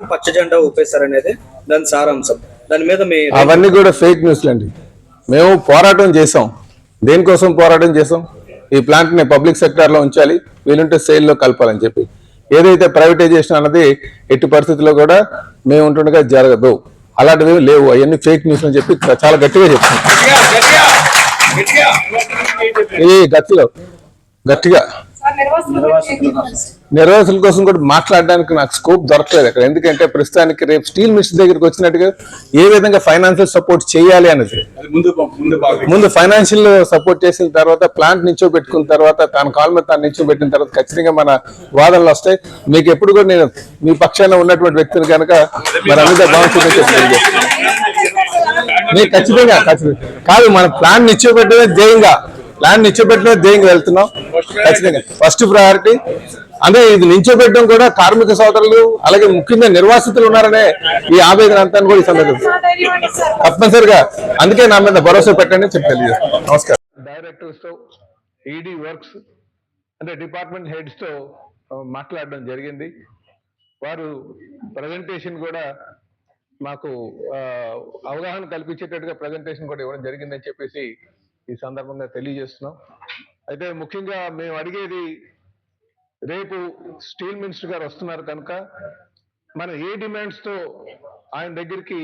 పచ్చ జెండా ఊపేశారనేది దాని సారాంశం. దాని మీద మీ అవన్నీ కూడా ఫేక్ న్యూస్లు అండి మేము పోరాటం చేసాం దేనికోసం పోరాటం చేసాం ఈ ప్లాంట్ని పబ్లిక్ సెక్టార్లో ఉంచాలి వీలుంటే సేల్లో కలపాలని చెప్పి. ఏదైతే ప్రైవేటైజేషన్ అన్నది ఎట్టి పరిస్థితుల్లో కూడా మేము ఉంటుండగా జరగదు. అలాంటివి లేవు. అవన్నీ ఫేక్ న్యూస్ అని చెప్పి చాలా గట్టిగా చెప్తాం ఇది గట్టిగా గట్టిగా. నిర్వాసుల కోసం. కూడా మాట్లాడడానికి నాకు స్కోప్ దొరకలేదు అక్కడ ఎందుకంటే ప్రస్తుతానికి రేపు స్టీల్ మినిస్టర్ దగ్గరికి వచ్చినట్టుగా ఏ విధంగా ఫైనాన్షియల్ సపోర్ట్ చేయాలి అనేది. ముందు ఫైనాన్షియల్ సపోర్ట్ చేసిన తర్వాత ప్లాంట్ నించో పెట్టుకున్న తర్వాత తన కాల్ మీద తాను నించో పెట్టిన తర్వాత ఖచ్చితంగా మన వాదనలు వస్తాయి. మీకు ఎప్పుడు కూడా నేను మీ పక్షాన ఉన్నటువంటి వ్యక్తిని కనుక మరి తెలియజేస్తాను మీకు ఖచ్చితంగా ఖచ్చితంగా. కాదు మన ప్లాన్ నిశ్చయపెట్టడమే ధ్యేయంగా. ప్లాన్ నిచ్చోబెట్టిన దేనికి వెళ్తున్నాం ఖచ్చితంగా. ఫస్ట్ ప్రయారిటీ అదే ఇది నిల్చోబెట్టడం కూడా కార్మిక సోదరులు అలాగే ముఖ్యంగా నిర్వాసితులు ఉన్నారనే ఈ ఆవేదన అంతా కూడా ఈ తప్పనిసరిగా అందుకే నా మీద భరోసా పెట్టండి చెప్పి తెలియజేస్తాను నమస్కారం. డైరెక్టర్స్తో ఈడీ వర్క్స్ అంటే డిపార్ట్మెంట్ హెడ్స్తో మాట్లాడడం జరిగింది. వారు ప్రజెంటేషన్ కూడా మాకు అవగాహన కల్పించేటట్టుగా ప్రజెంటేషన్ కూడా ఇవ్వడం జరిగిందని చెప్పేసి ఈ సందర్భంగా తెలియజేస్తున్నాం. అయితే ముఖ్యంగా మేము అడిగేది రేపు స్టీల్ మినిస్టర్ గారు వస్తున్నారు కనుక మన ఏ డిమాండ్స్తో ఆయన దగ్గరికి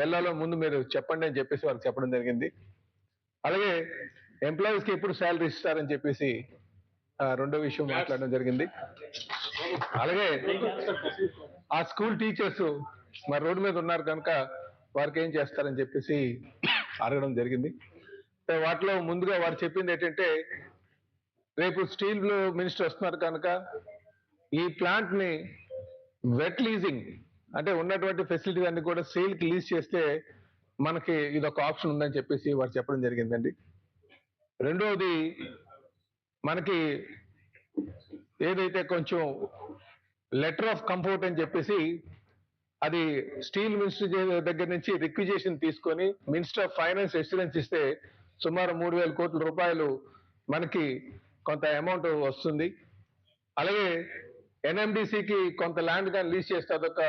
వెళ్ళాలో ముందు మీరు చెప్పండి అని చెప్పేసి వారికి చెప్పడం జరిగింది. అలాగే ఎంప్లాయీస్కి ఎప్పుడు శాలరీ ఇస్తారని చెప్పేసి రెండో విషయం మాట్లాడడం జరిగింది. అలాగే ఆ స్కూల్ టీచర్స్ మరి రోడ్డు మీద ఉన్నారు కనుక వారికి ఏం చేస్తారని చెప్పేసి అడగడం జరిగింది. వాటిలో ముందుగా వారు చెప్పింది ఏంటంటే రేపు స్టీల్ మినిస్టర్ వస్తున్నారు కనుక ఈ ప్లాంట్ని వెట్ లీజింగ్ అంటే ఉన్నటువంటి ఫెసిలిటీ అన్ని కూడా సేల్కి లీజ్ చేస్తే మనకి ఇది ఒక ఆప్షన్ ఉందని చెప్పేసి వారు చెప్పడం జరిగిందండి. రెండవది మనకి ఏదైతే కొంచెం లెటర్ ఆఫ్ కంఫర్ట్ అని చెప్పేసి అది స్టీల్ మినిస్టర్ దగ్గర నుంచి రిక్విజేషన్ తీసుకొని మినిస్టర్ ఆఫ్ ఫైనాన్స్ ఎక్సలెన్స్ ఇస్తే సుమారు మూడు వేల కోట్ల రూపాయలు మనకి కొంత అమౌంట్ వస్తుంది. అలాగే ఎన్ఎండిసికి కొంత ల్యాండ్ కానీ లీజ్ చేస్తే అదొక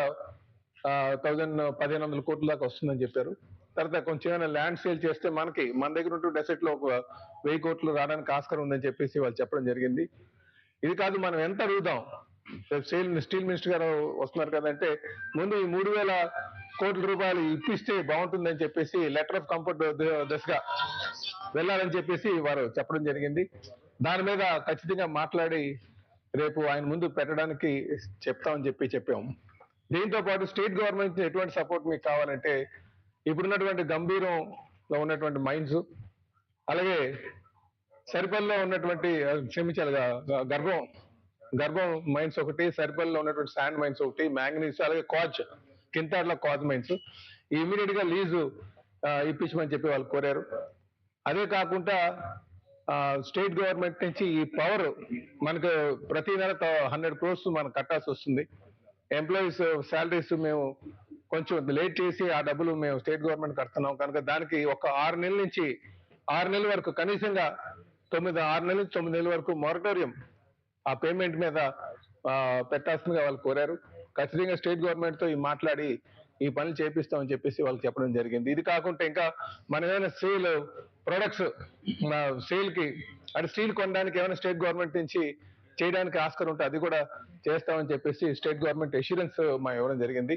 థౌజండ్ పదిహేను వందల కోట్ల దాకా వస్తుందని చెప్పారు. తర్వాత కొంచెం ఏమైనా ల్యాండ్ సేల్ చేస్తే మనకి మన దగ్గర ఉంటూ డెసెట్లో ఒక వెయ్యి కోట్లు రావడానికి ఆస్కారం ఉందని చెప్పేసి వాళ్ళు చెప్పడం జరిగింది. ఇది కాదు మనం ఎంత అడుగుదాం? రేపు స్టీల్ మినిస్టర్ గారు వస్తున్నారు కదంటే ముందు ఈ మూడు వేల కోట్ల రూపాయలు ఇప్పిస్తే బాగుంటుందని చెప్పేసి లెటర్ ఆఫ్ కంఫర్ట్ దశగా వెళ్ళాలని చెప్పేసి వారు చెప్పడం జరిగింది. దాని మీద ఖచ్చితంగా మాట్లాడి రేపు ఆయన ముందు పెట్టడానికి చెప్తామని చెప్పి చెప్పాం. దీంతో పాటు స్టేట్ గవర్నమెంట్ ఎటువంటి సపోర్ట్ మీకు కావాలంటే ఇప్పుడున్నటువంటి గంభీరంలో ఉన్నటువంటి మైన్స్ అలాగే సరిపల్లిలో ఉన్నటువంటి క్షమించాలి గర్భం గర్భం మైన్స్ ఒకటి సరిపల్లిలో ఉన్నటువంటి శాండ్ మైన్స్ ఒకటి మ్యాంగనీస్ అలాగే కాజ్ కింతాడ్ల కాజ్ మైన్స్. ఇమీడియట్గా లీజు ఇప్పించమని చెప్పి వాళ్ళు కోరారు. అదే కాకుండా స్టేట్ గవర్నమెంట్ నుంచి ఈ పవర్ మనకు ప్రతి నెల హండ్రెడ్ క్రోర్స్ మనకు కట్టాల్సి వస్తుంది. ఎంప్లాయీస్ శాలరీస్ మేము కొంచెం లేట్ చేసి ఆ డబ్బులు మేము స్టేట్ గవర్నమెంట్ కడుతున్నాం. కనుక దానికి ఒక ఆరు నెలల నుంచి ఆరు నెలల వరకు కనీసంగా తొమ్మిది ఆరు నెలల నుంచి తొమ్మిది నెలల వరకు మొరటోరియం ఆ పేమెంట్ మీద పెట్టాల్సిందిగా వాళ్ళు కోరారు. ఖచ్చితంగా స్టేట్ గవర్నమెంట్తో ఈ మాట్లాడి ఈ పనులు చేపిస్తామని చెప్పేసి వాళ్ళకి చెప్పడం జరిగింది. ఇది కాకుండా ఇంకా మన ఏమైనా సేల్ ప్రొడక్ట్స్ సేల్కి అంటే స్టీల్ కొనడానికి ఏమైనా స్టేట్ గవర్నమెంట్ నుంచి చేయడానికి ఆస్కారం ఉంటే అది కూడా చేస్తామని చెప్పేసి స్టేట్ గవర్నమెంట్ ఎష్యూరెన్స్ మా ఇవ్వడం జరిగింది.